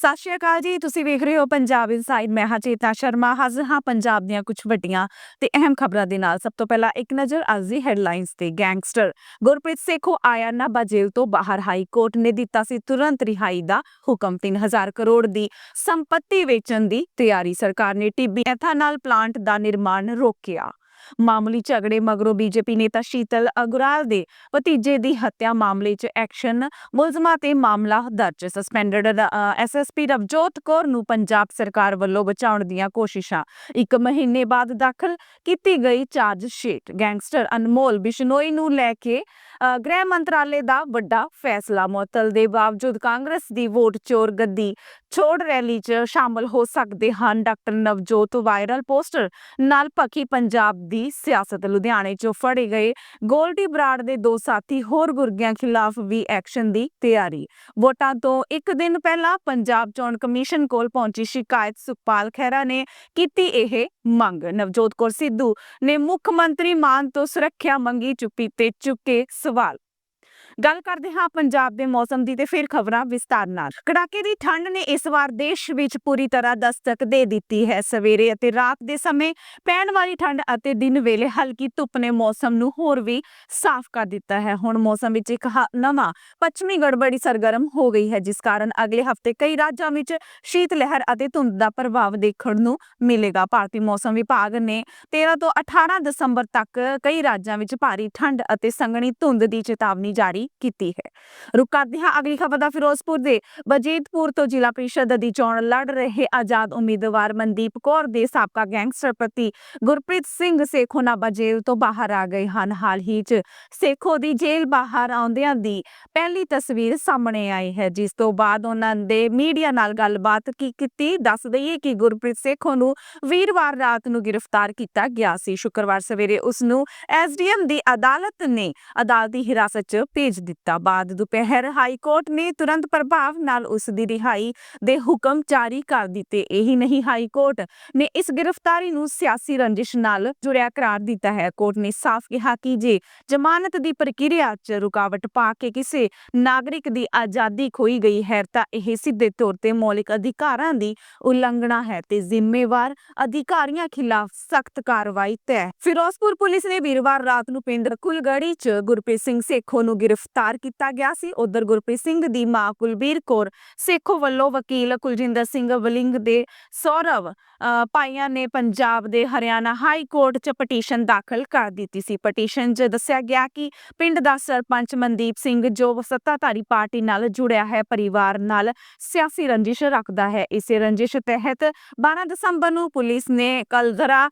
ਸਤਿ ਸ਼੍ਰੀ ਅਕਾਲ ਜੀ, ਤੁਸੀਂ ਵੇਖ ਰਹੇ ਹੋ ਪੰਜਾਬ ਇਨਸਾਈਡ ਮੈਂ ਹਾਂ ਚੇਤਾ ਸ਼ਰਮਾ, ਹਾਜ਼ਰ ਹਾਂ ਪੰਜਾਬ ਦੀਆਂ ਕੁਝ ਵੱਡੀਆਂ ਤੇ ਅਹਿਮ ਖਬਰਾਂ ਦੇ ਨਾਲ। ਸਭ ਤੋਂ ਪਹਿਲਾਂ ਇੱਕ ਨਜ਼ਰ ਅੱਜ ਦੀ ਹੈਡਲਾਈਨਸ ਤੇ ਗੈਂਗਸਟਰ ਗੁਰਪ੍ਰੀਤ ਸੇਖੋ ਆਇਆ ਨਾਭਾ ਜੇਲ੍ਹ ਤੋਂ ਬਾਹਰ ਹਾਈ ਕੋਰਟ ਨੇ ਦਿੱਤਾ ਸੀ ਤੁਰੰਤ ਰਿਹਾਈ ਦਾ ਹੁਕਮ 3000 ਕਰੋੜ ਦੀ ਸੰਪਤੀ ਵੇਚਣ ਦੀ ਤਿਆਰੀ। ਸਰਕਾਰ ਨੇ ਟੀਬੀ ਐਥਾਨਲ ਪਲਾਂਟ ਦਾ ਨਿਰਮਾਣ ਰੋਕਿਆ। ਮਾਮੂਲੀ ਝਗੜੇ ਮਗਰੋਂ ਬੀਜੇਪੀ ਨੇਤਾ ਸ਼ੀਤਲ ਅਗਰਾਲ ਦੇ ਭਤੀਜੇ ਦੀ ਹੱਤਿਆ ਮਾਮਲੇ 'ਚ ਐਕਸ਼ਨ ਮੁਲਜ਼ਮਾਂ ਤੇ ਮਾਮਲਾ ਦਰਜ। ਸਸਪੈਂਡਡ ਐਸਐਸਪੀ ਰਵਜੋਤ ਕੌਰ ਨੂੰ ਪੰਜਾਬ ਸਰਕਾਰ ਵੱਲੋਂ ਬਚਾਉਣ ਦੀਆਂ ਕੋਸ਼ਿਸ਼ਾਂ। ਇੱਕ ਮਹੀਨੇ ਬਾਅਦ ਦਾਖਲ ਕੀਤੀ ਗਈ charge sheet. Gangster Anmol Bishnoi ਨੂੰ ਲੈ ਕੇ ਗ੍ਰਹਿ ਮੰਤਰਾਲੇ ਦਾ ਵੱਡਾ ਫੈਸਲਾ। ਮੁਅੱਤਲ ਦੇ ਬਾਵਜੂਦ ਕਾਂਗਰਸ ਦੀ ਵੋਟ ਚੋਰ ਗੱਦੀ ਛੋੜ ਰੈਲੀ 'ਚ ਸ਼ਾਮਲ ਹੋ ਸਕਦੇ ਹਨ। ਡਾਕਟਰ ਨਵਜੋਤ, ਵਾਇਰਲ ਪੋਸਟਰ ਨਾਲ ਭਖੀ ਪੰਜਾਬ ਦੀ ਸਿਆਸਤ ਲੁਧਿਆਣੇ 'ਚੋਂ ਫੜੇ ਗਏ। ਗੋਲਡੀ ਬਰਾੜ ਦੇ ਦੋ ਸਾਥੀ ਹੋਰ ਗੁਰਗਿਆਂ ਖਿਲਾਫ ਵੀ ਐਕਸ਼ਨ ਦੀ ਤਿਆਰੀ। ਵੋਟਾਂ ਤੋਂ ਇੱਕ ਦਿਨ ਪਹਿਲਾਂ ਪੰਜਾਬ ਚੋਣ ਕਮਿਸ਼ਨ ਕੋਲ ਪਹੁੰਚੀ ਸ਼ਿਕਾਇਤ ਸੁਖਪਾਲ ਖਹਿਰਾ ਨੇ ਕੀਤੀ ਇਹ ਮੰਗ। ਨਵਜੋਤ ਕੌਰ ਸਿੱਧੂ ਨੇ ਮੁੱਖ ਮੰਤਰੀ ਮਾਨ ਤੋਂ ਸੁਰੱਖਿਆ ਮੰਗੀ ਚੁੱਪੀ ਤੇ ਚੁੱਕੇ ਸਵਾਲ। ਗੱਲ ਕਰਦੇ ਹਾਂ ਪੰਜਾਬ ਦੇ ਮੌਸਮ ਦੀ ਤੇ ਫਿਰ ਖਬਰਾਂ ਵਿਸਤਾਰ ਨਾਲ। ਕੜਾਕੇ ਦੀ ਠੰਡ ਨੇ ਇਸ ਵਾਰ ਦੇਸ਼ ਵਿੱਚ ਪੂਰੀ ਤਰ੍ਹਾਂ ਦਸਤਕ ਦੇ ਦਿੱਤੀ ਹੈ। ਸਵੇਰੇ ਅਤੇ ਰਾਤ ਦੇ ਸਮੇਂ ਪੈਣ ਵਾਲੀ ਠੰਡ ਅਤੇ ਦਿਨ ਵੇਲੇ ਹਲਕੀ ਧੁੱਪ ਨੇ ਮੌਸਮ ਨੂੰ ਹੋਰ ਵੀ ਸਾਫ਼ ਕਰ ਦਿੱਤਾ ਹੈ। ਹੁਣ ਮੌਸਮ ਵਿੱਚ ਇੱਕ ਨਵਾਂ, ਪੱਛਮੀ ਗੜਬੜੀ ਸਰਗਰਮ ਹੋ ਗਈ ਹੈ, ਜਿਸ ਕਾਰਨ ਅਗਲੇ ਹਫ਼ਤੇ ਕਈ ਰਾਜਾਂ ਵਿੱਚ ਸ਼ੀਤ ਲਹਿਰ ਅਤੇ ਧੁੰਦ ਦਾ ਪ੍ਰਭਾਵ ਦੇਖਣ ਨੂੰ ਮਿਲੇਗਾ। ਭਾਰਤੀ ਮੌਸਮ ਵਿਭਾਗ ਨੇ 13 ਤੋਂ 18 ਦਸੰਬਰ ਤੱਕ ਕਈ ਰਾਜਾਂ ਵਿੱਚ ਭਾਰੀ ਠੰਡ ਅਤੇ ਸੰਘਣੀ ਧੁੰਦ ਦੀ ਚੇਤਾਵਨੀ ਜਾਰੀ ਕੀਤੀ ਹੈ। ਰੁਕ ਕਰਦੇ ਹਾਂ ਅਗਲੀ ਖਬਰ ਦਾ ਫਿਰੋਜ਼ਪੁਰ ਦੇ ਬਜੀਤਪੁਰ ਤੋਂ ਜ਼ਿਲ੍ਹਾ ਪ੍ਰੀਸ਼ਦ ਦੀ ਚੋਣ ਲੜ ਰਹੇ ਆਜ਼ਾਦ ਉਮੀਦਵਾਰ ਮਨਦੀਪ ਕੌਰ ਦੇ ਸਾਬਕਾ ਗੈਂਗਸਟਰ ਪਤੀ ਗੁਰਪ੍ਰੀਤ ਸਿੰਘ ਸੇਖੋ ਨਾਭਾ ਜੇਲ੍ਹ ਤੋਂ ਬਾਹਰ ਆ ਗਏ ਹਨ। ਹਾਲ ਹੀ 'ਚ ਸੇਖੋ ਦੀ ਜੇਲ੍ਹ ਬਾਹਰ ਆਉਂਦਿਆਂ ਦੀ ਪਹਿਲੀ ਤਸਵੀਰ ਸਾਹਮਣੇ ਆਈ ਹੈ। ਜਿਸ ਤੋਂ ਬਾਅਦ ਉਹਨਾਂ ਦੇ ਮੀਡੀਆ ਨਾਲ ਗੱਲਬਾਤ ਕੀ ਕੀਤੀ, ਦੱਸ ਦਈਏ ਕਿ ਗੁਰਪ੍ਰੀਤ ਸੇਖੋ ਨੂੰ ਵੀਰਵਾਰ ਰਾਤ ਨੂੰ ਗ੍ਰਿਫਤਾਰ ਕੀਤਾ ਗਿਆ ਸੀ। ਸ਼ੁੱਕਰਵਾਰ ਸਵੇਰੇ ਉਸ ਨੂੰ ਐਸਡੀਐਮ ਦੀ ਅਦਾਲਤ ਨੇ ਅਦਾਲਤੀ ਹਿਰਾਸਤ 'ਚ ਭੇਜ ਦਿੱਤਾ ਬਾਅਦ ਦੁਪਹਿਰ ਹਾਈ ਕੋਰਟ ਨੇ ਤੁਰੰਤ ਪ੍ਰਭਾਵ ਨਾਲ ਉਸ ਦੀ ਰਿਹਾਈ ਦੇ ਹੁਕਮ ਜਾਰੀ ਕਰ ਦਿੱਤੇ। ਇਹੀ ਨਹੀਂ ਹਾਈ ਕੋਰਟ ਨੇ ਇਸ ਗ੍ਰਿਫਤਾਰੀ ਨੂੰ ਸਿਆਸੀ ਰੰਜਿਸ਼ ਨਾਲ ਜੁੜਿਆ ਕਰਾਰ ਦਿੱਤਾ ਹੈ। ਕੋਰਟ ਨੇ ਸਾਫ਼ ਕਿਹਾ ਕਿ ਜੇ ਜ਼ਮਾਨਤ ਦੀ ਪ੍ਰਕਿਰਿਆ 'ਚ ਰੁਕਾਵਟ ਪਾ ਕੇ ਕਿਸੇ ਨਾਗਰਿਕ ਦੀ ਆਜ਼ਾਦੀ ਖੋਈ ਗਈ ਹੈ ਤਾਂ ਇਹ ਸਿੱਧੇ ਤੌਰ ਤੇ ਮੌਲਿਕ ਅਧਿਕਾਰਾਂ ਦੀ ਉਲੰਘਣਾ ਹੈ ਤੇ ਜ਼ਿੰਮੇਵਾਰ ਅਧਿਕਾਰੀਆਂ ਖਿਲਾਫ ਸਖਤ ਕਾਰਵਾਈ ਤੈਅ। ਫਿਰੋਜ਼ਪੁਰ ਪੁਲਿਸ ਨੇ ਵੀਰਵਾਰ ਰਾਤ ਨੂੰ ਪਿੰਡ ਕੁਲਗੜੀ 'ਚ ਗੁਰਪ੍ਰੀਤ ਸਿੰਘ ਸੇਖੋ ਨੂੰ ਗ੍ਰਿਫਤਾਰ ਕੀਤਾ ਗਿਆ ਸੀ। ਉਧਰ ਗੁਰਪ੍ਰੀਤ ਸਿੰਘ ਦੀ ਮਾਂ ਕੁਲਬੀਰ ਕੌਰ ਸੇਖੋ ਵੱਲੋਂ ਵਕੀਲ ਕੁਲਜਿੰਦਰ ਸਿੰਘ ਵਲਿੰਗ ਦੇ ਸੌਰਵ ਅ, ਨੇ ਪੰਜਾਬ ਦੇ ਹਰਿਆਣਾ ਹਾਈ ਕੋਰਟ 'ਚ ਪਟੀਸ਼ਨ ਦਾਖਲ ਕਰ ਦਿੱਤੀ ਸੀ। ਪਟੀਸ਼ਨ 'ਚ ਦੱਸਿਆ ਗਿਆ ਕਿ ਪਿੰਡ ਦਾ ਸਰਪੰਚ ਮਨਦੀਪ ਸਿੰਘ ਜੋ ਸੱਤਾਧਾਰੀ ਪਾਰਟੀ ਨਾਲ ਜੁੜਿਆ ਹੈ ਪਰਿਵਾਰ ਨਾਲ ਸਿਆਸੀ ਰੰਜਿਸ਼ ਰੱਖਦਾ ਹੈ। ਇਸੇ ਰੰਜਿਸ਼ ਤਹਿਤ 12 ਦਸੰਬਰ ਨੂੰ ਪੁਲਿਸ ਨੇ ਕਲਦਰਾ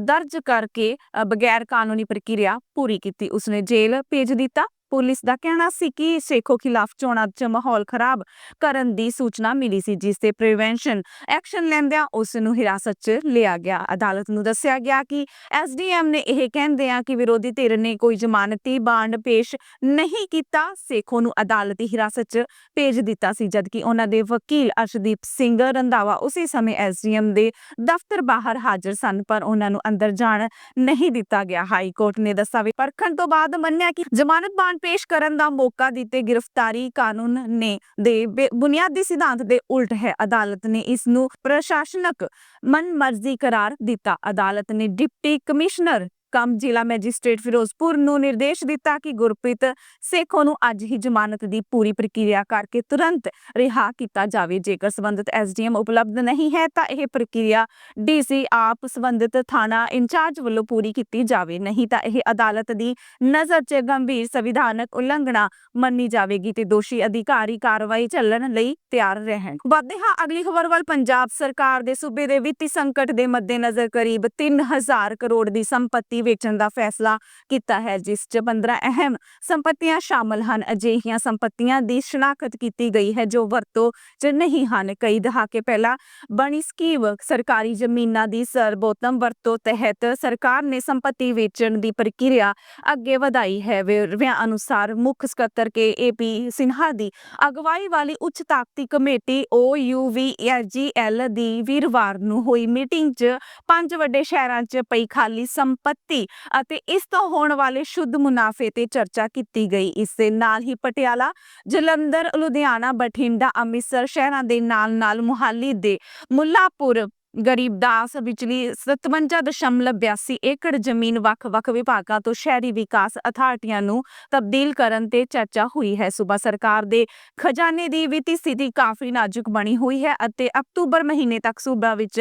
ਦਰਜ ਕਰਕੇ ਬਗੈਰ ਕਾਨੂੰਨੀ ਪ੍ਰਕਿਰਿਆ ਪੂਰੀ ਕੀਤੀ। ਉਸਨੇ ਜੇਲ੍ਹ ਭੇਜ ਦਿੱਤਾ। ਪੁਲਿਸ ਦਾ ਕਹਿਣਾ ਸੀ ਕਿ ਸੇਖੋ ਖਿਲਾਫ ਚੋਣਾਂ 'ਚ ਮਾਹੌਲ ਖਰਾਬ ਕਰਨ ਦੀ ਸੂਚਨਾ ਮਿਲੀ ਸੀ, ਜਿਸ ਤੇ ਪ੍ਰੀਵੈਂਸ਼ਨ ਐਕਸ਼ਨ ਲੈਂਦਿਆਂ ਉਸ ਨੂੰ ਹਿਰਾਸਤ 'ਚ ਲਿਆ ਗਿਆ। ਅਦਾਲਤ ਨੂੰ ਦੱਸਿਆ ਗਿਆ ਕਿ ਐਸਡੀਐਮ ਨੇ ਇਹ ਕਹਿੰਦਿਆਂ ਕਿ ਵਿਰੋਧੀ ਧਿਰ ਨੇ ਕੋਈ ਜ਼ਮਾਨਤੀ ਬਾਂਡ ਪੇਸ਼ ਨਹੀਂ ਕੀਤਾ। ਸੇਖੋ ਨੂੰ ਅਦਾਲਤੀ ਹਿਰਾਸਤ 'ਚ ਭੇਜ ਦਿੱਤਾ ਸੀ, ਜਦਕਿ ਉਹਨਾਂ ਦੇ ਵਕੀਲ ਅਰਸ਼ਦੀਪ ਸਿੰਘ ਰੰਧਾਵਾ ਉਸੇ ਸਮੇਂ ਐਸਡੀਐਮ ਦੇ ਦਫ਼ਤਰ ਬਾਹਰ ਹਾਜ਼ਰ ਸਨ, ਪਰ ਉਹਨਾਂ ਨੂੰ ਅੰਦਰ ਜਾਣ ਨਹੀਂ ਦਿੱਤਾ ਗਿਆ। ਹਾਈ ਕੋਰਟ ਨੇ ਦਸਤਾਵੇਜ਼ ਪਰਖਣ ਤੋਂ ਬਾਅਦ ਮੰਨਿਆ ਕਿ ਜ਼ਮਾਨਤ ਬਾਂਡ ਪੇਸ਼ ਕਰਨ ਦਾ ਮੌਕਾ ਦਿੱਤੇ ਗ੍ਰਿਫਤਾਰੀ ਕਾਨੂੰਨ ਨੇ ਦੇ ਬੁਨਿਆਦੀ ਸਿਧਾਂਤ ਦੇ ਉਲਟ ਹੈ। ਅਦਾਲਤ ਨੇ ਇਸ ਨੂੰ ਪ੍ਰਸ਼ਾਸਨਕ ਮਨਮਰਜ਼ੀ ਕਰਾਰ ਦਿੱਤਾ। ਅਦਾਲਤ ਨੇ ਡਿਪਟੀ ਕਮਿਸ਼ਨਰ ਕਮ ਜ਼ਿਲ੍ਹਾ ਮੈਜਿਸਟ੍ਰੇਟ ਫਿਰੋਜ਼ਪੁਰ ਨੂੰ ਨਿਰਦੇਸ਼ ਦਿੱਤਾ ਕਿ ਗੁਰਪ੍ਰੀਤ ਸੇਖੋ ਨੂੰ ਅੱਜ ਹੀ ਜ਼ਮਾਨਤ ਦੀ ਪੂਰੀ ਪ੍ਰਕਿਰਿਆ ਕਰਕੇ ਤੁਰੰਤ ਰਿਹਾ ਕੀਤਾ ਜਾਵੇ। ਜੇਕਰ ਸੰਬੰਧਿਤ ਐਸਡੀਐਮ ਉਪਲਬਧ ਨਹੀਂ ਹੈ ਤਾਂ ਇਹ ਪ੍ਰਕਿਰਿਆ ਡੀਸੀ ਆਪ ਸੰਬੰਧਿਤ ਥਾਣਾ ਇੰਚਾਰਜ ਵੱਲੋਂ ਪੂਰੀ ਕੀਤੀ ਜਾਵੇ। ਨਹੀਂ ਤਾਂ ਇਹ ਅਦਾਲਤ ਦੀ ਨਜ਼ਰ 'ਚ ਗੰਭੀਰ ਸੰਵਿਧਾਨਕ ਉਲੰਘਣਾ ਮੰਨੀ ਜਾਵੇਗੀ ਤੇ ਦੋਸ਼ੀ ਅਧਿਕਾਰੀ ਕਾਰਵਾਈ ਚੱਲਣ ਲਈ ਤਿਆਰ ਰਹਿਣ। ਵਧਦੇ ਹਾਂ, ਅਗਲੀ ਖਬਰ ਵੱਲ ਪੰਜਾਬ ਸਰਕਾਰ ਦੇ ਸੂਬੇ ਦੇ ਵਿੱਤੀ ਸੰਕਟ ਦੇ ਮੱਦੇਨਜ਼ਰ ਕਰੀਬ 3000 ਕਰੋੜ ਦੀ ਸੰਪਤੀ ਵੇਚਣ ਦਾ ਫੈਸਲਾ ਕੀਤਾ ਹੈ, ਜਿਸ 'ਚ 15 ਅਹਿਮ ਸੰਪਤੀਆਂ ਸ਼ਾਮਲ ਹਨ। ਅਜਿਹੀਆਂ ਸੰਪਤੀਆਂ ਦੀ ਸ਼ਨਾਖਤ ਕੀਤੀ ਗਈ ਹੈ, ਜੋ ਵਰਤੋਂ 'ਚ ਨਹੀਂ ਹਨ। ਕਈ ਦਹਾਕੇ ਪਹਿਲਾਂ ਬਣੀ ਸਕੀਮ ਸਰਕਾਰੀ ਜ਼ਮੀਨਾਂ ਦੀ ਸਰਬੋਤਮ ਵਰਤੋਂ ਤਹਿਤ ਸਰਕਾਰ ਨੇ ਸੰਪਤੀ ਵੇਚਣ ਦੀ ਪ੍ਰਕਿਰਿਆ ਅੱਗੇ ਵਧਾਈ ਹੈ। ਵੇਰਵਿਆਂ ਅਨੁਸਾਰ ਮੁੱਖ ਸਕੱਤਰ ਕੇ ਏਪੀ ਸਿਨਹਾ ਦੀ ਅਗਵਾਈ ਵਾਲੀ ਉੱਚ ਤਾਕਤੀ ਕਮੇਟੀ OUVSGL ਦੀ ਵੀਰਵਾਰ ਨੂੰ ਹੋਈ ਮੀਟਿੰਗ 'ਚ ਪੰਜ ਵੱਡੇ ਸ਼ਹਿਰਾਂ 'ਚ ਪਈ ਖਾਲੀ ਸੰਪਤੀ ਕੀਤੀ ਅਤੇ ਇਸ ਤੋਂ ਹੋਣ ਵਾਲੇ ਸ਼ੁੱਧ ਮੁਨਾਫੇ ਤੇ ਚਰਚਾ ਕੀਤੀ ਗਈ। ਇਸ ਦੇ ਨਾਲ ਹੀ ਪਟਿਆਲਾ, ਜਲੰਧਰ, ਲੁਧਿਆਣਾ, ਬਠਿੰਡਾ, ਅੰਮ੍ਰਿਤਸਰ ਸ਼ਹਿਰਾਂ ਦੇ ਨਾਲ ਨਾਲ ਮੁਹਾਲੀ ਦੇ ਮੁੱਲਾਪੁਰ ਗਰੀਬਦਾਸ ਵਿਚਲੀ 57.82 ਏਕੜ ਜ਼ਮੀਨ ਵੱਖ-ਵੱਖ ਵਿਭਾਗਾਂ ਤੋਂ ਸ਼ਹਿਰੀ ਵਿਕਾਸ ਅਥਾਰਟੀਆਂ ਨੂੰ ਤਬਦੀਲ ਕਰਨ ਤੇ ਚਰਚਾ ਹੋਈ ਹੈ। ਸੂਬਾ ਸਰਕਾਰ ਦੇ ਖਜ਼ਾਨੇ ਦੀ ਵਿੱਤੀ ਸਥਿਤੀ ਕਾਫੀ ਨਾਜ਼ੁਕ ਬਣੀ ਹੋਈ ਹੈ ਅਤੇ ਅਕਤੂਬਰ ਮਹੀਨੇ ਤੱਕ ਸੂਬਾ ਵਿੱਚ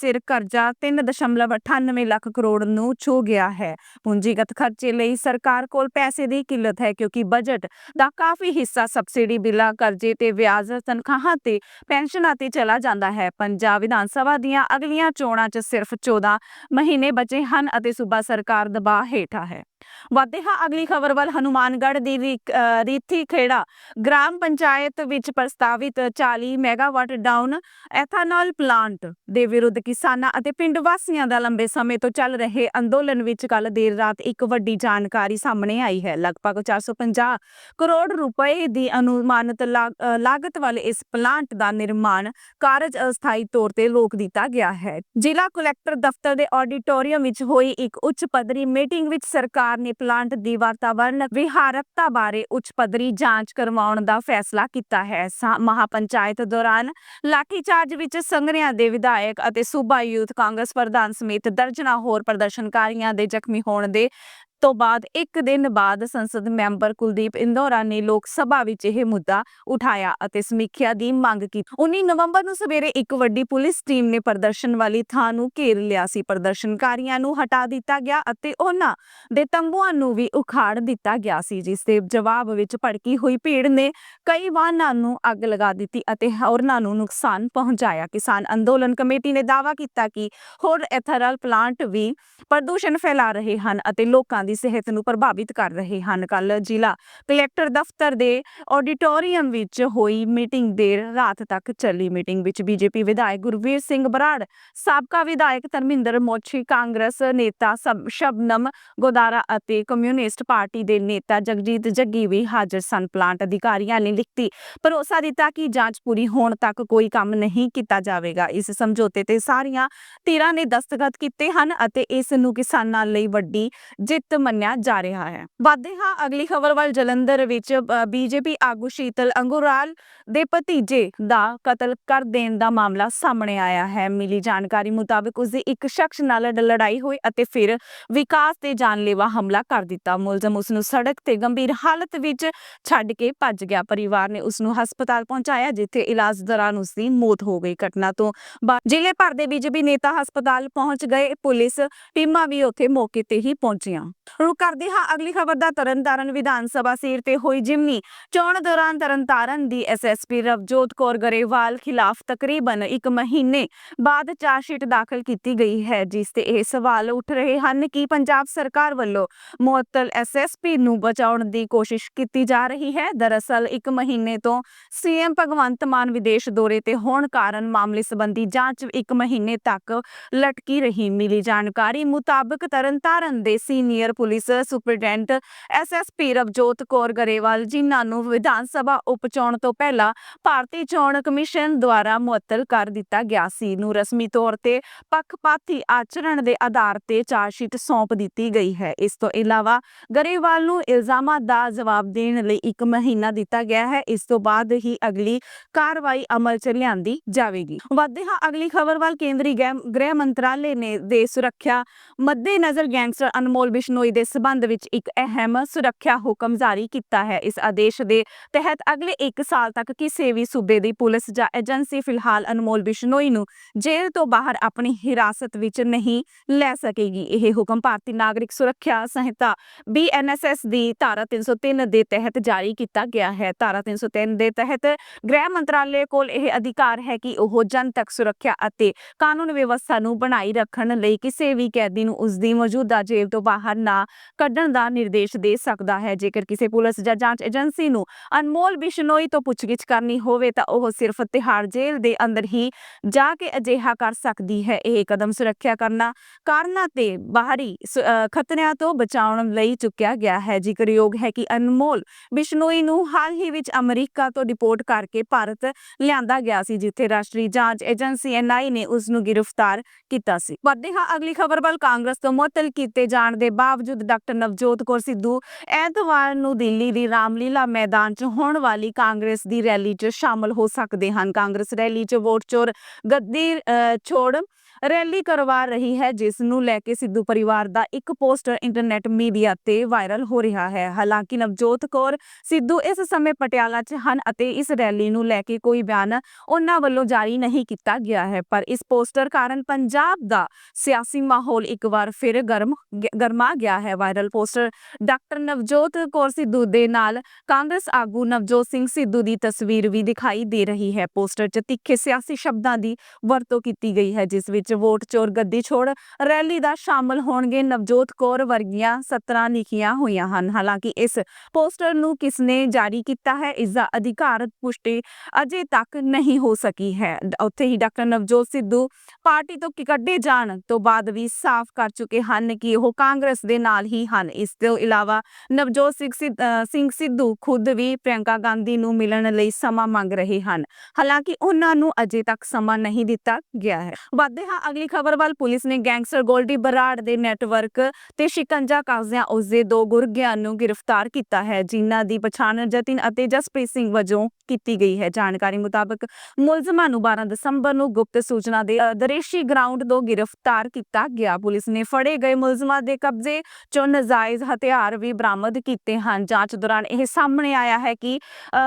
ਸਿਰ ਕਰਜ਼ਾ 3.98 ਲੱਖ ਕਰੋੜ ਨੂੰ ਛੂ ਗਿਆ ਹੈ। ਪੂੰਜੀਗਤ ਖਰਚੇ ਲਈ ਸਰਕਾਰ ਕੋਲ ਪੈਸੇ ਦੀ ਕਿੱਲਤ ਹੈ ਕਿਉਂਕਿ ਬਜਟ ਦਾ ਕਾਫੀ ਹਿੱਸਾ ਸਬਸਿਡੀ ਬਿੱਲਾਂ, ਕਰਜ਼ੇ ਤੇ ਵਿਆਜ ਤਨਖਾਹਾਂ ਤੇ ਪੈਨਸ਼ਨਾਂ ਤੇ ਚਲਾ ਜਾਂਦਾ ਹੈ। ਪੰਜਾਬ ਵਿਧਾਨ ਸਭਾ ਦੀਆਂ ਅਗਲੀਆਂ ਚੋਣਾਂ 'ਚ ਸਿਰਫ 14 ਮਹੀਨੇ ਬਚੇ ਹਨ ਅਤੇ ਸੂਬਾ ਸਰਕਾਰ ਦਬਾਅ ਹੇਠਾਂ ਹੈ। ਵਧਦੇ ਹਾਂ ਅਗਲੀ ਖਬਰ ਵੱਲ, ਹਨੂਮਾਨਗੜ੍ਹ ਦੀ ਰੀਥੀ ਖੇੜਾ, ਗ੍ਰਾਮ ਪੰਚਾਇਤ ਵਿੱਚ ਪ੍ਰਸਤਾਵਿਤ 40 ਮੈਗਾਵਾਟ ਡਾਊਨ ਐਥਾਨੋਲ ਪਲਾਂਟ ਦੇ ਵਿਰੁੱਧ ਕਿਸਾਨਾਂ ਅਤੇ ਪਿੰਡ ਵਾਸੀਆਂ ਦਾ ਲੰਬੇ ਸਮੇਂ ਤੋਂ ਚੱਲ ਰਹੇ ਅੰਦੋਲਨ ਵਿੱਚ ਕੱਲ ਦੇਰ ਰਾਤ ਇੱਕ ਵੱਡੀ ਜਾਣਕਾਰੀ ਸਾਹਮਣੇ ਆਈ ਹੈ। ਲਗਭਗ 450 ਕਰੋੜ ਰੁਪਏ ਦੀ ਅਨੁਮਾਨਿਤ ਲਾ- ਲਾਗਤ ਵਾਲੇ ਇਸ ਪਲਾਂਟ ਦਾ ਨਿਰਮਾਣ ਕਾਰਜ ਅਸਥਾਈ ਤੌਰ ਤੇ ਰੋਕ ਦਿੱਤਾ ਗਿਆ ਹੈ। ਜ਼ਿਲ੍ਹਾ ਕਲੈਕਟਰ ਦਫ਼ਤਰ ਦੇ ਆਡੀਟੋਰੀਅਮ ਵਿੱਚ ਹੋਈ ਇੱਕ ਉੱਚ ਪੱਧਰੀ ਮੀਟਿੰਗ ਵਿੱਚ ਸਰਕਾਰ ਨੇ ਪਲਾਂਟ ਦੀ ਵਾਤਾਵਰਣ ਵਿਹਾਰਕਤਾ ਬਾਰੇ ਉੱਚ ਪੱਧਰੀ ਜਾਂਚ ਕਰਵਾਉਣ ਦਾ ਫੈਸਲਾ ਕੀਤਾ ਹੈ। ਸਾ- ਮਹਾਪੰਚਾਇਤ ਦੌਰਾਨ ਲਾਠੀਚਾਰਜ ਵਿੱਚ ਸੰਗਰਿਆਂ ਦੇ ਵਿਧਾਇਕ ਅਤੇ ਸੂਬਾ ਯੂਥ ਕਾਂਗਰਸ ਪ੍ਰਧਾਨ ਸਮੇਤ ਦਰਜਨਾ ਹੋਰ ਪ੍ਰਦਰਸ਼ਨਕਾਰੀਆਂ ਦੇ ਜ਼ਖਮੀ ਹੋਣ ਦੇ ਤੋਂ ਬਾਅਦ ਇੱਕ ਦਿਨ ਬਾਅਦ ਸੰਸਦ ਮੈਂਬਰ ਕੁਲਦੀਪ ਇੰਦੋਰਾ ਨੇ ਲੋਕ ਸਭਾ ਵਿੱਚ ਇਹ ਮੁੱਦਾ ਉਠਾਇਆ ਅਤੇ ਸਮੀਖਿਆ ਦੀ ਮੰਗ ਕੀਤੀ। 19 ਨਵੰਬਰ ਨੂੰ ਸਵੇਰੇ ਇੱਕ ਵੱਡੀ ਪੁਲਿਸ ਟੀਮ ਨੇ ਪ੍ਰਦਰਸ਼ਨ ਵਾਲੀ ਥਾਂ ਨੂੰ ਘੇਰ ਲਿਆ ਸੀ। ਪ੍ਰਦਰਸ਼ਨਕਾਰੀਆਂ ਨੂੰ ਹਟਾ ਦਿੱਤਾ ਗਿਆ ਅਤੇ ਉਹਨਾਂ ਦੇ ਤੰਬੂਆਂ ਨੂੰ ਵੀ ਉਖਾੜ ਦਿੱਤਾ ਗਿਆ ਸੀ, ਜਿਸ ਦੇ ਜਵਾਬ ਵਿੱਚ ਭੜਕੀ ਹੋਈ ਭੀੜ ਨੇ ਕਈ ਵਾਹਨਾਂ ਨੂੰ ਅੱਗ ਲਗਾ ਦਿੱਤੀ ਅਤੇ ਹੋਰਨਾਂ ਨੂੰ ਨੁਕਸਾਨ ਪਹੁੰਚਾਇਆ। ਕਿਸਾਨ ਅੰਦੋਲਨ ਕਮੇਟੀ ਨੇ ਦਾਅਵਾ ਕੀਤਾ ਕਿ ਹੋਰ ਐਥਰਲ ਪਲਾਂਟ ਵੀ ਪ੍ਰਦੂਸ਼ਣ ਫੈਲਾ ਰਹੇ ਹਨ ਅਤੇ ਲੋਕਾਂ ਦੀ ਸਿਹਤ ਨੂੰ ਪ੍ਰਭਾਵਿਤ ਕਰ ਰਹੇ ਹਨ। ਕੱਲ ਜ਼ਿਲ੍ਹਾ ਕਲੈਕਟਰ ਦਫ਼ਤਰ ਦੇ ਆਡੀਟੋਰੀਅਮ ਵਿੱਚ ਹੋਈ ਮੀਟਿੰਗ ਦੇਰ ਰਾਤ ਤੱਕ ਚੱਲੀ। ਮੀਟਿੰਗ ਵਿੱਚ ਬੀਜੇਪੀ ਵਿਧਾਇਕ ਗੁਰਵੀਰ ਸਿੰਘ ਬਰਾੜ, ਸਾਬਕਾ ਵਿਧਾਇਕ ਧਰਮਿੰਦਰ ਮੋਛੀ ਕਾਂਗਰਸ ਨੇਤਾ ਸ਼ਬਨਮ ਗੋਦਾਰਾ ਅਤੇ ਕਮਿਊਨਿਸਟ ਪਾਰਟੀ ਦੇ ਨੇਤਾ ਜਗਜੀਤ ਜੱਗੀ ਵੀ ਹਾਜ਼ਰ ਸਨ। ਪਲਾਂਟ ਅਧਿਕਾਰੀਆਂ ਨੇ ਲਿਖਤੀ, ਭਰੋਸਾ ਦਿੱਤਾ ਕਿ ਜਾਂਚ ਪੂਰੀ ਹੋਣ ਤੱਕ ਕੋਈ ਕੰਮ ਨਹੀਂ ਕੀਤਾ ਜਾਵੇਗਾ। ਇਸ ਸਮਝੌਤੇ ਤੇ ਸਾਰੀਆਂ ਧਿਰਾਂ ਨੇ ਦਸਤਖਤ ਕੀਤੇ ਹਨ ਅਤੇ ਇਸ ਨੂੰ ਕਿਸਾਨਾਂ ਲਈ ਵੱਡੀ ਜਿੱਤ ਮੰਨਿਆ ਜਾ ਰਿਹਾ ਹੈ। ਵਾਧੇ ਹਾਂ, ਅਗਲੀ ਖਬਰ ਵੱਲ ਜਲੰਧਰ ਵਿੱਚ ਬੀਜੇਪੀ ਆਗੂ ਸ਼ੀਤਲ ਅੰਗੁਰਾਲ ਦੇ ਭਤੀਜੇ ਦਾ ਕਤਲ ਕਰ ਦੇਣ ਦਾ ਮਾਮਲਾ ਸਾਹਮਣੇ ਆਇਆ ਹੈ। ਮਿਲੀ ਜਾਣਕਾਰੀ ਮੁਤਾਬਕ ਉਸ ਦੀ ਇੱਕ ਸ਼ਖਸ ਨਾਲ ਲੜਾਈ ਹੋਈ ਅਤੇ ਫਿਰ ਵਿਕਾਸ ਤੇ ਜਾਨਲੇਵਾ ਹਮਲਾ ਕਰ ਦਿੱਤਾ। ਮੁਲਜ਼ਮ ਉਸ ਨੂੰ ਸੜਕ ਤੇ ਗੰਭੀਰ ਹਾਲਤ ਵਿੱਚ ਛੱਡ ਕੇ ਭੱਜ ਗਿਆ। ਪਰਿਵਾਰ ਨੇ ਉਸ ਨੂੰ ਹਸਪਤਾਲ ਪਹੁੰਚਾਇਆ, ਜਿੱਥੇ ਇਲਾਜ ਦੌਰਾਨ ਉਸ ਦੀ ਮੌਤ ਹੋ ਗਈ। ਘਟਨਾ ਤੋਂ ਬਾਅਦ ਜ਼ਿਲ੍ਹੇ ਭਰ ਦੇ ਬੀਜੇਪੀ ਨੇਤਾ ਹਸਪਤਾਲ ਪਹੁੰਚ ਗਏ। ਪੁਲਿਸ ਟੀਮਾਂ ਵੀ ਉੱਥੇ ਮੌਕੇ ਤੇ ਹੀ ਪਹੁੰਚੀਆਂ। ਰੁਕ ਕਰਦੇ ਹਾਂ। ਅਗਲੀ ਖਬਰ ਦਾ ਤਰਨਤਾਰਨ ਵਿਧਾਨ ਸਭਾ ਸੀਟ ਤੇ ਹੋਈ ਜਿਮਨੀ। ਚੋਣ ਦੌਰਾਨ ਤਰਨਤਾਰਨ ਦੀ ਐਸਐਸਪੀ ਰਵਜੋਤ ਕੌਰ ਗਰੇਵਾਲ ਖਿਲਾਫ ਤਕਰੀਬਨ ਇੱਕ ਮਹੀਨੇ ਬਾਅਦ ਚਾਰਜਸ਼ੀਟ ਦਾਖਲ ਕੀਤੀ ਗਈ ਹੈ, ਜਿਸ ਤੇ ਇਹ ਸਵਾਲ ਉੱਠ ਰਹੇ ਹਨ ਕਿ ਪੰਜਾਬ ਸਰਕਾਰ ਵੱਲੋਂ ਮੁਅੱਤਲ ਐਸਐਸਪੀ ਨੂੰ ਬਚਾਉਣ ਦੀ ਕੋਸ਼ਿਸ਼ ਕੀਤੀ ਜਾ ਰਹੀ ਹੈ। ਦਰਅਸਲ, ਇੱਕ ਮਹੀਨੇ ਤੋਂ ਸੀਐਮ ਭਗਵੰਤ ਮਾਨ ਵਿਦੇਸ਼ ਦੌਰੇ ਤੇ ਹੋਣ ਕਾਰਨ ਮਾਮਲੇ ਸੰਬੰਧੀ ਜਾਂਚ ਇੱਕ ਮਹੀਨੇ ਤੱਕ ਲਟਕੀ ਰਹੀ। ਮਿਲੀ ਜਾਣਕਾਰੀ ਮੁਤਾਬਕ ਤਰਨਤਾਰਨ ਦੇ senior police superintendent SSP Ravjot Kaur Grewal ਜਿਨ੍ਹਾਂ ਨੂੰ ਵਿਧਾਨ ਸਭਾ ਉਪ ਤੋਂ ਪਹਿਲਾਂ ਭਾਰਤੀ ਚੋਣ ਕਮਿਸ਼ਨ ਦੁਆਰਾ ਮੁਅੱਤਲ ਕਰ ਦਿੱਤਾ ਗਿਆ ਸੀ। ਨੂੰ ਰਸਮੀ ਤੌਰ ਤੇ ਪੱਖਪਾਤੀ ਆਚਰਣ ਦੇ ਆਧਾਰ ਤੇ ਚਾਰਜਸ਼ੀਟ ਸੌਂਪ ਦਿੱਤੀ ਗਈ ਹੈ। ਇਸ ਤੋਂ ਇਲਾਵਾ ਗਰੇਵਾਲ ਨੂੰ ਇਲਜ਼ਾਮਾਂ ਦਾ ਜਵਾਬ ਦੇਣ ਲਈ ਇੱਕ ਮਹੀਨਾ ਦਿੱਤਾ ਗਿਆ ਹੈ। ਇਸ ਤੋਂ ਬਾਅਦ ਹੀ ਅਗਲੀ ਕਾਰਵਾਈ ਅਮਲ 'ਚ ਲਿਆਂਦੀ ਜਾਵੇਗੀ। ਵਧਦੇ ਹਾਂ ਅਗਲੀ ਖਬਰ ਵੱਲ। ਕੇਂਦਰੀ ਗ੍ਰਹਿ ਮੰਤਰਾਲੇ ਨੇ ਦੇ ਸੁਰੱਖਿਆ ਮੱਦੇਨਜ਼ਰ ਗੈਂਗਸਟਰ ਅਨਮੋਲ ਬਿਸ਼ਨੋਈ ਦੇ ਸਬੰਧ ਵਿੱਚ ਇੱਕ ਅਹਿਮ ਸੁਰੱਖਿਆ ਹੁਕਮ ਜਾਰੀ ਕੀਤਾ ਹੈ। ਇਸ ਆਦੇਸ਼ ਦੇ ਤਹਿਤ ਅਗਲੇ 1 ਸਾਲ ਤੱਕ ਕਿਸੇ ਵੀ ਸੂਬੇ ਦੀ ਪੁਲਿਸ ਜਾਂ ਏਜੰਸੀ ਫਿਲਹਾਲ ਅਨਮੋਲ ਬਿਸ਼ਨੋਈ ਨੂੰ ਜੇਲ੍ਹ ਤੋਂ ਬਾਹਰ ਆਪਣੀ ਹਿਰਾਸਤ ਵਿੱਚ ਨਹੀਂ ਲੈ ਸਕੇਗੀ। ਇਹ ਹੁਕਮ ਭਾਰਤੀ ਨਾਗਰਿਕ ਸੁਰੱਖਿਆ ਸੰਹਿਤਾ ਬੀਐਨਐਸਐਸ ਦੀ ਧਾਰਾ 303 ਦੇ ਤਹਿਤ ਜਾਰੀ ਕੀਤਾ ਗਿਆ ਹੈ। ਧਾਰਾ 303 ਦੇ ਤਹਿਤ ਗ੍ਰਹਿ ਮੰਤਰਾਲੇ ਕੋਲ ਇਹ ਅਧਿਕਾਰ ਹੈ ਕਿ ਉਹ ਜਨਤਕ ਸੁਰੱਖਿਆ ਅਤੇ ਕਾਨੂੰਨ ਵਿਵਸਥਾ ਨੂੰ ਬਣਾਈ ਰੱਖਣ ਲਈ ਕਿਸੇ ਵੀ ਕੈਦੀ ਨੂੰ ਉਸ ਦੀ ਮੌਜੂਦਾ ਜੇਲ੍ਹ ਤੋਂ ਬਾਹਰ ਨਾ ਜਾਂ ਕੱਢਣ ਦਾ ਨਿਰਦੇਸ਼ ਦੇ ਸਕਦਾ ਹੈ। ਜੇਕਰ ਕਿਸੇ ਪੁਲਿਸ ਜਾਂ ਜਾਂਚ ਏਜੰਸੀ ਨੂੰ ਅਨਮੋਲ ਬਿਸ਼ਨੋਈ ਤੋਂ ਪੁੱਛਗਿੱਛ ਕਰਨੀ ਹੋਵੇ, ਤਾਂ ਉਹ ਸਿਰਫ ਤਿਹਾੜ ਜੇਲ੍ਹ ਦੇ ਅੰਦਰ ਹੀ ਜਾ ਕੇ ਅਜਿਹਾ ਕਰ ਸਕਦੀ ਹੈ। ਇਹ ਕਦਮ ਸੁਰੱਖਿਆ ਕਰਨਾ ਕਾਰਨਾਂ ਤੇ ਬਾਹਰੀ ਖਤਰਿਆਂ ਤੋਂ ਬਚਾਉਣ ਲਈ ਚੁੱਕਿਆ ਗਿਆ ਹੈ। ਜ਼ਿਕਰਯੋਗ ਹੈ ਕਿ ਅਨਮੋਲ ਬਿਸ਼ਨੋਈ ਨੂੰ ਹਾਲ ਹੀ ਵਿੱਚ ਅਮਰੀਕਾ ਤੋਂ ਡਿਪੋਰਟ ਕਰਕੇ ਭਾਰਤ ਲਿਆਂਦਾ ਗਿਆ ਸੀ, ਜਿੱਥੇ ਰਾਸ਼ਟਰੀ ਜਾਂਚ ਏਜੰਸੀ ਐਨਆਈ ਨੇ ਉਸ ਨੂੰ ਗ੍ਰਿਫਤਾਰ ਕੀਤਾ ਸੀ। ਵੱਧਦੇ ਹਾਂ ਅਗਲੀ ਖਬਰ ਵੱਲ। ਕਾਂਗਰਸ ਤੋਂ ਮੁਅੱਤਲ ਕੀਤੇ ਜਾਣ ਦੇ ਬਾਵਜੂਦ ਬਾਵਜੂਦ ਡਾਕਟਰ ਨਵਜੋਤ ਕੌਰ ਸਿੱਧੂ ਐਤਵਾਰ ਨੂੰ ਦਿੱਲੀ ਦੀ ਰਾਮਲੀਲਾ ਮੈਦਾਨ 'ਚ ਹੋਣ ਵਾਲੀ ਕਾਂਗਰਸ ਦੀ ਰੈਲੀ 'ਚ ਸ਼ਾਮਲ ਹੋ ਸਕਦੇ ਹਨ। ਕਾਂਗਰਸ ਰੈਲੀ 'ਚ ਵੋਟ ਚੋਰ ਗੱਦੀ ਅ, ਛੋੜ ਰੈਲੀ ਕਰਵਾ ਰਹੀ ਹੈ, ਜਿਸ ਨੂੰ ਲੈ ਕੇ ਸਿੱਧੂ ਪਰਿਵਾਰ ਦਾ ਇੱਕ ਪੋਸਟਰ ਇੰਟਰਨੈਟ ਮੀਡੀਆ ਤੇ ਵਾਇਰਲ ਹੋ ਰਿਹਾ ਹੈ। ਹਾਲਾਂਕਿ ਨਵਜੋਤ ਕੌਰ ਸਿੱਧੂ ਇਸ ਸਮੇਂ ਪਟਿਆਲਾ 'ਚ ਹਨ ਅਤੇ ਇਸ ਰੈਲੀ ਨੂੰ ਲੈ ਕੇ ਕੋਈ ਬਿਆਨ ਉਹਨਾਂ ਵੱਲੋਂ ਜਾਰੀ ਨਹੀਂ ਕੀਤਾ ਗਿਆ ਹੈ, ਪਰ ਇਸ ਪੋਸਟਰ ਕਾਰਨ ਪੰਜਾਬ ਦਾ ਸਿਆਸੀ ਮਾਹੌਲ ਇੱਕ ਵਾਰ ਫਿਰ ਗਰਮ ਗਰਮਾ ਗਿਆ ਹੈ। Viral poster doctor Navjot Kaur Sidhu ਦੇ ਨਾਲ ਕਾਂਗਰਸ ਆਗੂ ਨਵਜੋਤ ਸਿੰਘ ਸਿੱਧੂ ਦੀ ਤਸਵੀਰ ਵੀ ਦਿਖਾਈ ਦੇ ਰਹੀ ਹੈ। ਪੋਸਟਰ 'ਚ ਤਿੱਖੇ ਸਿਆਸੀ ਸ਼ਬਦਾਂ ਦੀ ਵਰਤੋਂ ਕੀਤੀ ਗਈ ਹੈ, ਜਿਸ ਵਿੱਚ ਵੋਟ ਚੋਰ ਗੱਦੀ ਛੋੜ ਰੈਲੀ ਦਾ ਸ਼ਾਮਲ ਹੋਣਗੇ ਨਵਜੋਤ ਕੌਰ ਵਰਗੀਆਂ ਸਤਰਾਂ ਲਿਖੀਆਂ ਹੋਈਆਂ ਹਨ। ਹਾਲਾਂਕਿ ਇਸ ਪੋਸਟਰ ਨੂੰ ਕਿਸਨੇ ਜਾਰੀ ਕੀਤਾ ਹੈ, ਇਸ ਦਾ ਅਧਿਕਾਰਤ ਪੁਸ਼ਟੀ ਅਜੇ ਤੱਕ ਨਹੀਂ ਹੋ ਸਕੀ ਹੈ। ਉੱਥੇ ਹੀ ਡਾਕਟਰ ਨਵਜੋਤ ਸਿੱਧੂ ਪਾਰਟੀ ਤੋਂ ਕੱਢੇ ਜਾਣ ਤੋਂ ਬਾਅਦ ਵੀ ਸਾਫ਼ ਕਰ ਚੁੱਕੇ ਹਨ ਕਿ ਉਹ ਕਾਂਗਰਸ ਦੇ ਨਾਲ ਹੀ ਹਨ। ਇਸ ਤੋਂ ਇਲਾਵਾ ਨਵਜੋਤ ਸਿੰਘ ਸਿੱਧੂ ਖੁਦ ਵੀ ਪ੍ਰਿਯੰਕਾ ਗਾਂਧੀ ਨੂੰ ਮਿਲਣ ਲਈ ਸਮਾਂ ਮੰਗ ਰਹੇ ਹਨ। ਹਾਲਾਂਕਿ ਉਹਨਾਂ ਨੂੰ ਅਜੇ ਤੱਕ ਸਮਾਂ ਨਹੀਂ ਦਿੱਤਾ ਗਿਆ ਹੈ। ਵਾਧੇ ਅਗਲੀ ਖਬਰ ਵੱਲ ਪੁਲਿਸ ਨੇ ਗੈਂਗਸਟਰ ਗੋਲਡੀ ਬਰਾੜ ਦੇ ਨੈਟਵਰਕ ਤੇ ਸ਼ਿਕੰਜਾ ਕੱਸਦਿਆਂ ਉਸ ਦੇ ਦੋ ਗੁਰਗਿਆਂ ਨੂੰ ਗ੍ਰਿਫਤਾਰ ਕੀਤਾ ਹੈ, ਜਿਨ੍ਹਾਂ ਦੀ ਪਛਾਣ ਜਤਿਨ ਅਤੇ ਜਸਪ੍ਰੀਤ ਸਿੰਘ ਵਜੋਂ ਕੀਤੀ ਗਈ ਹੈ। ਜਾਣਕਾਰੀ ਮੁਤਾਬਕ ਮੁਲਜ਼ਮਾਂ ਨੂੰ 12 ਦਸੰਬਰ ਨੂੰ ਗੁਪਤ ਸੂਚਨਾ ਦੇ ਦਰੇਸ਼ੀ ਗਰਾਊਂਡ ਤੋਂ ਗ੍ਰਿਫਤਾਰ ਕੀਤਾ ਗਿਆ। ਪੁਲਿਸ ਨੇ ਫੜੇ ਗਏ ਮੁਲਜ਼ਮਾਂ ਦੇ ਕਬਜ਼ੇ ਚੋਂ ਨਜਾਇਜ਼ ਹਥਿਆਰ ਵੀ ਬਰਾਮਦ ਕੀਤੇ ਹਨ। ਜਾਂਚ ਦੌਰਾਨ ਇਹ ਸਾਹਮਣੇ ਆਇਆ ਹੈ ਕਿ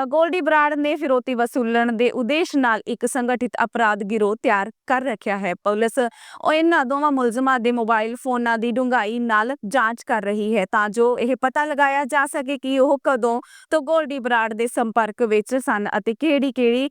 ਗੋਲਡੀ ਬਰਾੜ ਨੇ ਫਿਰੋਤੀ ਵਸੂਲਣ ਦੇ ਉਦੇਸ਼ ਨਾਲ ਇੱਕ ਸੰਗਠਿਤ ਅਪਰਾਧ ਗਿਰੋਹ ਤਿਆਰ ਕਰ ਰੱਖਿਆ ਹੈ। ਪੁਲਿਸ ਉਹ ਇਹਨਾਂ ਦੋਵਾਂ ਮੁਲਜ਼ਮਾਂ ਦੇ ਮੋਬਾਈਲ ਫੋਨਾਂ ਦੀ ਡੂੰਘਾਈ ਨਾਲ ਜਾਂਚ ਕਰ ਰਹੀ ਹੈ ਤਾਂ ਜੋ ਇਹ ਪਤਾ ਲਗਾਇਆ ਜਾ ਸਕੇ ਕਿ ਉਹ ਕਦੋਂ ਤੋਂ ਗੋਲਡੀ ਬਰਾੜ ਦੇ ਸੰਪਰਕ ਵਿੱਚ ਸਨ ਅਤੇ ਕਿਹੜੀ-ਕਿਹੜੀ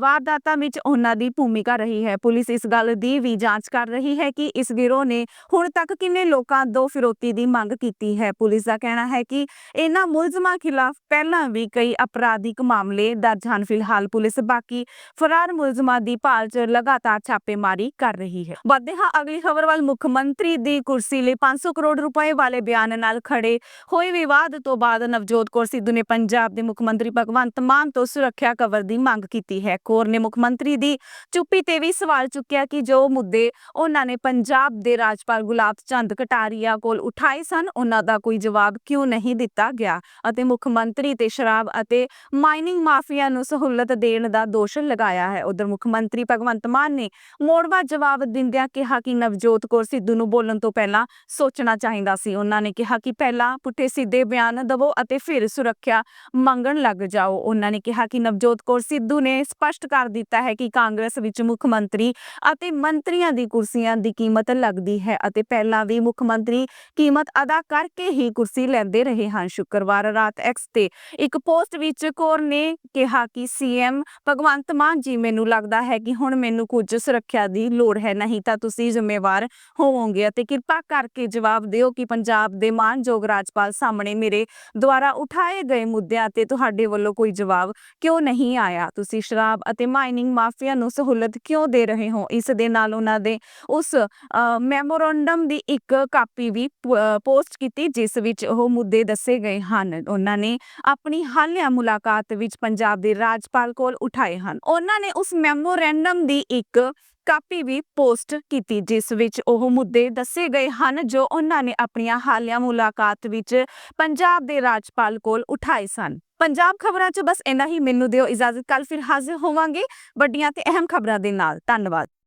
ਵਾਰਦਾਤਾਂ ਵਿੱਚ ਉਹਨਾਂ ਦੀ ਭੂਮਿਕਾ ਰਹੀ ਹੈ। ਪੁਲਿਸ ਇਸ ਗੱਲ ਦੀ ਵੀ ਜਾਂਚ ਕਰ ਰਹੀ ਹੈ ਕਿ ਇਸ ਗਿਰੋਹ ਨੇ ਹੁਣ ਤੱਕ ਕਿੰਨੇ ਲੋਕਾਂ ਤੋਂ ਫਿਰੋਤੀ ਦੀ ਮੰਗ ਕੀਤੀ ਹੈ। ਪੁਲਿਸ ਦਾ ਕਹਿਣਾ ਹੈ ਕਿ ਇਹਨਾਂ ਮੁਲਜ਼ਮਾਂ ਖਿਲਾਫ ਪਹਿਲਾਂ ਵੀ ਕਈ ਅਪਰਾਧਿਕ ਮਾਮਲੇ ਦਰਜ ਹਨ। ਫਿਲਹਾਲ ਪੁਲਿਸ ਬਾਕੀ ਫਰਾਰ ਮੁਲਜ਼ਮਾਂ ਦੀ ਭਾਲ 'ਚ ਲਗਾਤਾਰ ਛਾਪੇਮਾਰੀ ਕਰ ਰਹੀ ਹੈ। ਵੱਧਦੇ ਹਾਂ ਅਗਲੀ ਖਬਰ ਵੱਲ। ਮੁੱਖ ਮੰਤਰੀ ਦੀ ਕੁਰਸੀ ਲਈ 500 ਕਰੋੜ ਰੁਪਏ ਵਾਲੇ ਬਿਆਨ ਨਾਲ ਖੜੇ ਹੋਏ ਵਿਵਾਦ ਤੋਂ ਬਾਅਦ ਨਵਜੋਤ ਕੌਰ ਸਿੱਧੂ ਨੇ ਪੰਜਾਬ ਦੇ ਮੁੱਖ ਮੰਤਰੀ ਭਗਵੰਤ ਮਾਨ ਤੋਂ ਸੁਰੱਖਿਆ ਕਵਰ ਦੀ ਮੰਗ ਕੀਤੀ ਹੈ। ਕੌਰ ਨੇ ਮੁੱਖ ਮੰਤਰੀ ਦੀ ਚੁੱਪੀ ਤੇ ਵੀ ਸਵਾਲ ਚੁੱਕਿਆ ਕਿ ਜੋ ਮੁੱਦੇ ਉਹਨਾਂ ਨੇ ਪੰਜਾਬ ਦੇ ਰਾਜਪਾਲ ਗੁਲਾਬ ਚੰਦ ਕਟਾਰੀਆ ਕੋਲ ਉਠਾਏ ਸਨ, ਉਹਨਾਂ ਦਾ ਕੋਈ ਜਵਾਬ ਕਿਉਂ ਨਹੀਂ ਦਿੱਤਾ ਗਿਆ ਅਤੇ ਮੁੱਖ ਮੰਤਰੀ ਤੇ ਸ਼ਰਾਬ ਅਤੇ ਮਾਈਨਿੰਗ ਮਾਫੀਆ ਨੂੰ ਸਹੂਲਤ ਦੇਣ ਦਾ ਦੋਸ਼ ਲਗਾਇਆ ਹੈ। ਉਧਰ ਮੁੱਖ ਮੰਤਰੀ ਭਗਵੰਤ ਮਾਨ ਨੇ ਮੋੜਵਾ ਜਵਾਬ ਦਿੰਦਿਆਂ ਕਿਹਾ ਕਿ ਨਵਜੋਤ ਕੌਰ ਸਿੱਧੂ ਨੂੰ ਬੋਲਣ ਤੋਂ ਪਹਿਲਾਂ ਸੋਚਣਾ ਚਾਹੀਦਾ ਸੀ। ਉਹਨਾਂ ਨੇ ਕਿਹਾ ਕਿ ਪਹਿਲਾਂ ਪੁੱਠੇ ਸਿੱਧੇ ਬਿਆਨ ਦਵੋ ਅਤੇ ਫਿਰ ਸੁਰੱਖਿਆ ਮੰਗਣ ਲੱਗ ਜਾਓ। ਉਹਨਾਂ ਨੇ ਕਿਹਾ ਕਿ ਨਵਜੋਤ ਕੌਰ ਸਿੱਧੂ ਨੇ ਸਪਸ਼ਟ ਕਰ ਦਿੱਤਾ ਹੈ ਕਿ ਕਾਂਗਰਸ ਵਿੱਚ ਮੁੱਖ ਮੰਤਰੀ ਅਤੇ ਮੰਤਰੀਆਂ ਦੀ ਕੁਰਸੀਆਂ ਦੀ ਕੀਮਤ ਲੱਗਦੀ ਹੈ ਅਤੇ ਪਹਿਲਾਂ ਵੀ ਮੁੱਖ ਮੰਤਰੀ ਕੀਮਤ ਅਦਾ ਕਰਕੇ ਹੀ ਕੁਰਸੀ ਲੈਂਦੇ ਰਹੇ ਹਨ। ਸ਼ੁੱਕਰਵਾਰ ਰਾਤ ਐਕਸ ਤੇ ਇੱਕ ਪੋਸਟ ਵਿੱਚ ਕੌਰ ਨੇ ਕਿਹਾ ਕਿ ਸੀਐਮ ਭਗਵੰਤ ਮਾਨ ਜੀ, ਮੈਨੂੰ ਲੱਗਦਾ ਹੈ ਕਿ ਹੁਣ ਮੈਨੂੰ ਕੁਝ ਸੁਰੱਖਿਆ ਦੀ ਲੋੜ ਹੈ ਨਹੀਂ ਤਾਂ ਤੁਸੀਂ ਜ਼ਿੰਮੇਵਾਰ ਹੋਵੋਗੇ। ਅਤੇ ਕਿਰਪਾ ਕਰਕੇ ਜਵਾਬ ਦਿਓ ਕਿ ਪੰਜਾਬ ਦੇ ਮਾਨਯੋਗ ਰਾਜਪਾਲ ਸਾਹਮਣੇ ਮੇਰੇ ਦੁਆਰਾ ਉਠਾਏ ਗਏ ਮੁੱਦਿਆਂ ਤੇ ਤੁਹਾਡੇ ਵੱਲੋਂ ਕੋਈ ਜਵਾਬ ਕਿਉਂ ਨਹੀਂ ਆਇਆ? ਤੁਸੀਂ ਸ਼ਰਾਬ ਅਤੇ ਮਾਈਨਿੰਗ ਮਾਫੀਆ ਨੂੰ ਸਹੂਲਤ ਕਿਉਂ ਦੇ ਰਹੇ ਹੋ? ਇਸ ਦੇ ਨਾਲ ਉਹਨਾਂ ਦੇ ਉਸ ਅ, ਮੈਮੋਰੰਡਮ ਦੀ ਇੱਕ ਕਾਪੀ ਵੀ ਪੋਸਟ ਕੀਤੀ ਜਿਸ ਵਿੱਚ ਉਹ ਮੁੱਦੇ ਦੱਸੇ ਗਏ ਹਨ। ਉਹਨਾਂ ਨੇ ਆਪਣੀ ਹਾਲਿਆ ਮੁਲਾਕਾਤ ਵਿੱਚ ਪੰਜਾਬ ਦੇ ਰਾਜਪਾਲ ਕੋਲ ਉਠਾਏ ਹਨ। ਉਹਨਾਂ ਨੇ ਉਸ ਮੈਮੋਰੈਂਡਮ ਦੀ ਇੱਕ ਕਾਪੀ ਵੀ ਪੋਸਟ ਕੀਤੀ, ਜਿਸ ਵਿੱਚ ਉਹ ਮੁੱਦੇ ਦੱਸੇ ਗਏ ਹਨ, ਜੋ ਉਹਨਾਂ ਨੇ ਆਪਣੀਆਂ ਹਾਲੀਆ ਮੁਲਾਕਾਤ ਵਿੱਚ ਪੰਜਾਬ ਦੇ ਰਾਜਪਾਲ ਕੋਲ ਉਠਾਏ ਸਨ। ਪੰਜਾਬ ਖਬਰਾਂ 'ਚ ਬਸ ਇੰਨਾ ਹੀ। ਮੈਨੂੰ ਦਿਓ ਇਜਾਜ਼ਤ। ਕੱਲ ਫਿਰ ਹਾਜ਼ਰ ਹੋਵਾਂਗੇ। ਵੱਡੀਆਂ ਤੇ ਅਹਿਮ ਖਬਰਾਂ ਦੇ ਨਾਲ। ਧੰਨਵਾਦ।